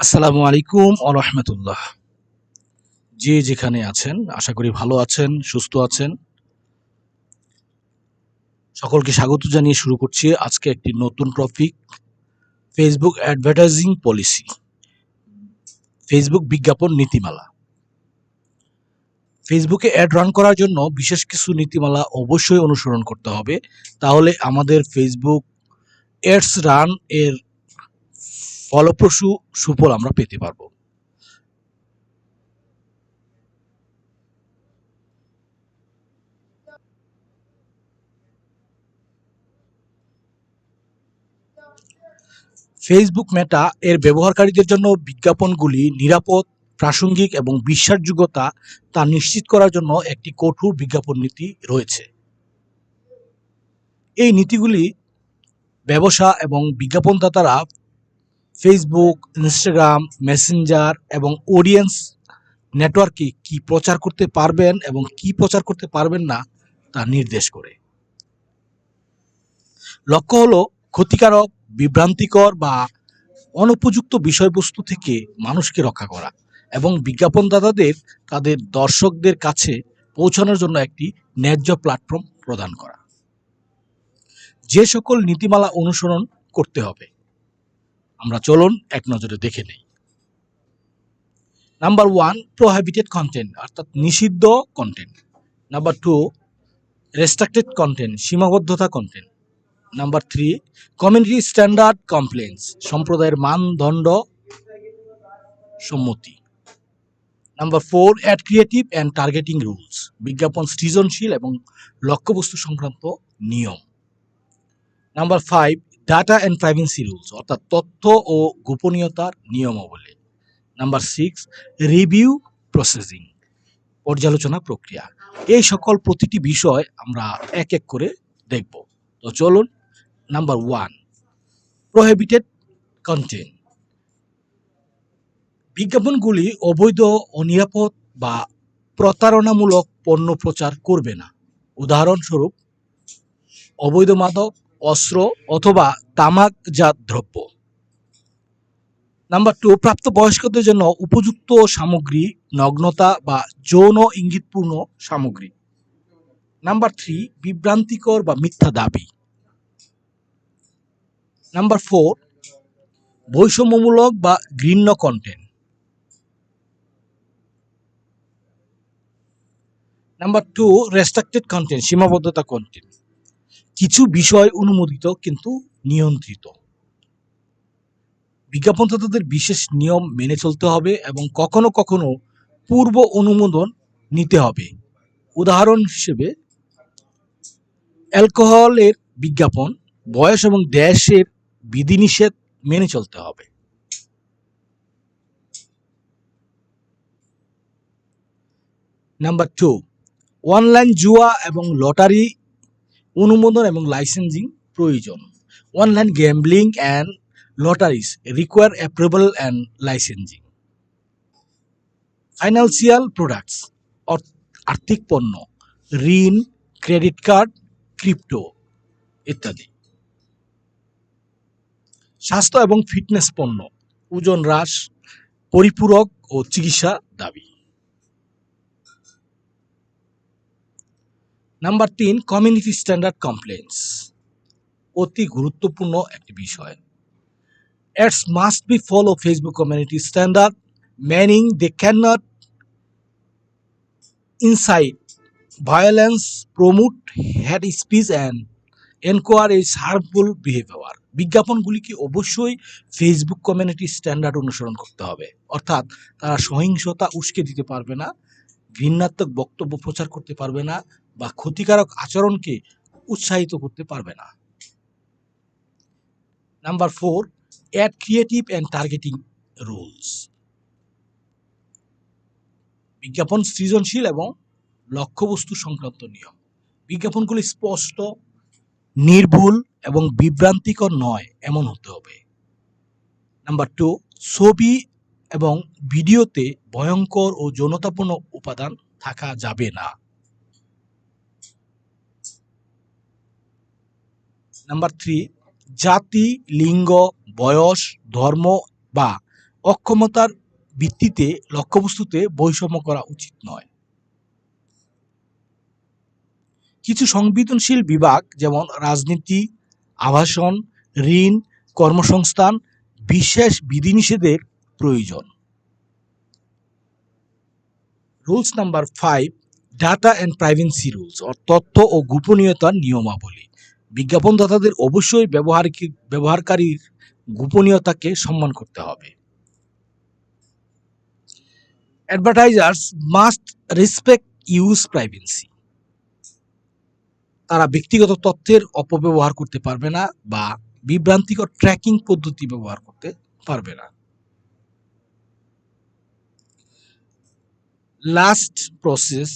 আসসালামু আলাইকুম ও রহমতুল্লাহ। যে যেখানে আছেন, আশা করি ভালো আছেন, সুস্থ আছেন। সকলকে স্বাগত জানিয়ে শুরু করছি আজকে একটি নতুন topic Facebook advertising policy Facebook বিজ্ঞাপন নীতিমালা। ফেসবুকে অ্যাড রান করার জন্য বিশেষ কিছু নীতিমালা অবশ্যই অনুসরণ করতে হবে। তাহলে আমাদের ফেসবুক অ্যাডস রান এর ফলপ্রসূ সুফল আমরা পেতে পারব। ফেসবুক মেটা এর ব্যবহারকারীদের জন্য বিজ্ঞাপনগুলি নিরাপদ, প্রাসঙ্গিক এবং বিশ্বাসযোগ্যতা তা নিশ্চিত করার জন্য একটি কঠোর বিজ্ঞাপন নীতি রয়েছে। এই নীতিগুলি ব্যবসা এবং বিজ্ঞাপনদাতারা ফেসবুক ইনস্টাগ্রাম মেসেঞ্জার এবং অডিয়েন্স নেটওয়ার্কে কি প্রচার করতে পারবেন এবং কি প্রচার করতে পারবেন না তা নির্দেশ করে। লক্ষ্য হলো ক্ষতিকারক, বিভ্রান্তিকর বা অনুপযুক্ত বিষয়বস্তু থেকে মানুষকে রক্ষা করা এবং বিজ্ঞাপনদাতাদের, তাদের দর্শকদের কাছে পৌঁছানোর জন্য একটি ন্যায্য প্ল্যাটফর্ম প্রদান করা। যে সকল নীতিমালা অনুসরণ করতে হবে আমরা চলুন এক নজরে দেখে নেই। নাম্বার ওয়ান প্রোহাবিটেড কন্টেন্ট অর্থাৎ নিষিদ্ধ content number two restricted content সীমাবদ্ধতা content number three community standard compliance সম্প্রদায়ের মানদণ্ড সম্মতি. Number four ad creative and targeting rules বিজ্ঞাপন সৃজনশীল এবং লক্ষ্যবস্তু সংক্রান্ত নিয়ম. Number five data and privacy rules অর্থাৎ তথ্য ও গোপনীয়তার নিয়মাবলী। নাম্বার সিক্স রিভিউ প্রসেসিং পর্যালোচনা প্রক্রিয়া। এই সকল প্রতিটি বিষয় আমরা এক এক করে দেখব। তো চলুন নাম্বার ওয়ান প্রহেবিটেড কন্টেন্ট বিজ্ঞাপনগুলি অবৈধ, অনিরাপদ বা প্রতারণামূলক পণ্য প্রচার করবে না। উদাহরণস্বরূপ, অবৈধ মাদক অস্ত্র অথবা তামাকজাত দ্রব্য। নাম্বার টু প্রাপ্ত বয়স্কদের জন্য উপযুক্ত সামগ্রী, নগ্নতা বা যৌন ইঙ্গিতপূর্ণ সামগ্রী। নাম্বার থ্রি বিভ্রান্তিকর বা মিথ্যা দাবি। নাম্বার ফোর বৈষম্যমূলক বা ঘৃণ্য content number two restricted content সীমাবদ্ধতা কন্টেন্ট কিছু বিষয় অনুমোদিত, কিন্তু নিয়ন্ত্রিত। বিজ্ঞাপনদাতাদের বিশেষ নিয়ম মেনে চলতে হবে এবং কখনো কখনো পূর্ব অনুমোদন নিতে হবে। উদাহরণ হিসেবে, অ্যালকোহলের বিজ্ঞাপন বয়স এবং দেশের বিধিনিষেধ মেনে চলতে হবে। নাম্বার টু, অনলাইন জুয়া এবং লটারি অনুমোদন এবং লাইসেন্সিং প্রয়োজন। Online gambling and lotteries require approval and licensing financial products আর্থিক পণ্য, ঋণ ক্রেডিট কার্ড ক্রিপ্টো ইত্যাদি। স্বাস্থ্য এবং ফিটনেস পণ্য, ওজন হ্রাস, পরিপূরক ও চিকিৎসা দাবি। নাম্বার তিন কমিউনিটি স্ট্যান্ডার্ড কমপ্লেন্স অতি গুরুত্বপূর্ণ একটি বিষয়। Ads must be follow Facebook community standard meaning they cannot incite violence, promote hate speech and encourage harmful behaviour বিজ্ঞাপনগুলিকে অবশ্যই ফেসবুক কমিউনিটি স্ট্যান্ডার্ড অনুসরণ করতে হবে? অর্থাৎ তারা সহিংসতা উস্কে দিতে পারবে না ঘৃণাত্মক বক্তব্য প্রচার করতে পারবে না বা ক্ষতিকারক আচরণকে উৎসাহিত করতে পারবে না। Number four ad creative and targeting rules বিজ্ঞাপন সৃজনশীল এবং লক্ষ্যবস্তু সংক্রান্ত নিয়ম। বিজ্ঞাপনগুলি স্পষ্ট, নির্ভুল এবং বিভ্রান্তিকর নয়, এমন হতে হবে। নাম্বার টু, ছবি এবং ভিডিওতে ভয়ঙ্কর ও যৌনতাপূর্ণ উপাদান থাকা যাবে না। নাম্বার থ্রি জাতি, লিঙ্গ, বয়স, ধর্ম বা অক্ষমতার ভিত্তিতে লক্ষ্যবস্তুতে বৈষম্য করা উচিত নয়। কিছু সংবেদনশীল বিভাগ যেমন রাজনীতি, আবাসন, ঋণ, কর্মসংস্থান, বিশেষ বিধিনিষেধের প্রয়োজন। Rules number five data and privacy rules তথ্য ও গোপনীয়তার নিয়মাবলী। বিজ্ঞাপনদাতাদের অবশ্যই ব্যবহার ব্যবহারকারীর গোপনীয়তাকে সম্মান করতে হবে। Advertisers must respect use privacy তারা ব্যক্তিগত তথ্যের অপব্যবহার করতে পারবে না বা বিভ্রান্তিকর ট্র্যাকিং পদ্ধতি ব্যবহার করতে পারবে না। লাস্ট প্রসেস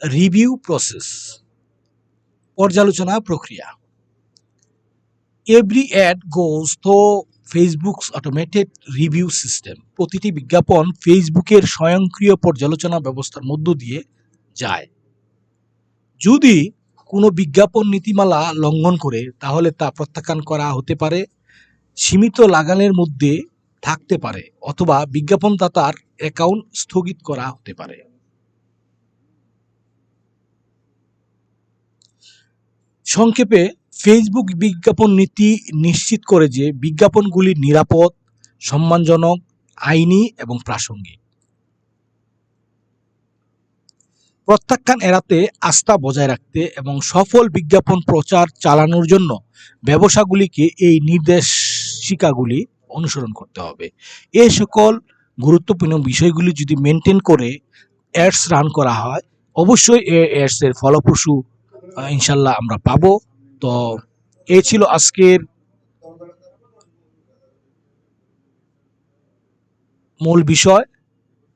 রিভিউ প্রসেস পর্যালোচনা প্রক্রিয়া। এভরি অ্যাড গোজ তো ফেসবুকস অটোমেটেড রিভিউ সিস্টেম প্রতিটি বিজ্ঞাপন ফেসবুকের স্বয়ংক্রিয় পর্যালোচনা ব্যবস্থার মধ্য দিয়ে যায়। যদি কোনো বিজ্ঞাপন নীতিমালা লঙ্ঘন করে, তাহলে তা প্রত্যাখ্যান করা হতে পারে, সীমিত লাগানের মধ্যে থাকতে পারে, অথবা বিজ্ঞাপনদাতার অ্যাকাউন্ট স্থগিত করা হতে পারে। সংক্ষেপে ফেসবুক বিজ্ঞাপন নীতি নিশ্চিত করে যে বিজ্ঞাপনগুলি নিরাপদ, সম্মানজনক, আইনি এবং প্রাসঙ্গিক। প্রত্যাখ্যান এড়াতে, আস্থা বজায় রাখতে এবং সফল বিজ্ঞাপন প্রচার চালানোর জন্য ব্যবসাগুলিকে এই নির্দেশিকাগুলি অনুসরণ করতে হবে। এ সকল গুরুত্বপূর্ণ বিষয়গুলি যদি মেনটেন করে অ্যাডস রান করা হয়, অবশ্যই এ অ্যাডস এর ফলপ্রসূ ইনশাল্লাহ আমরা পাবো। তো এই ছিল আজকের মূল বিষয়।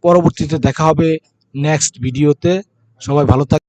পরবর্তীতে দেখা হবে নেক্সট ভিডিওতে সবাই ভালো থাক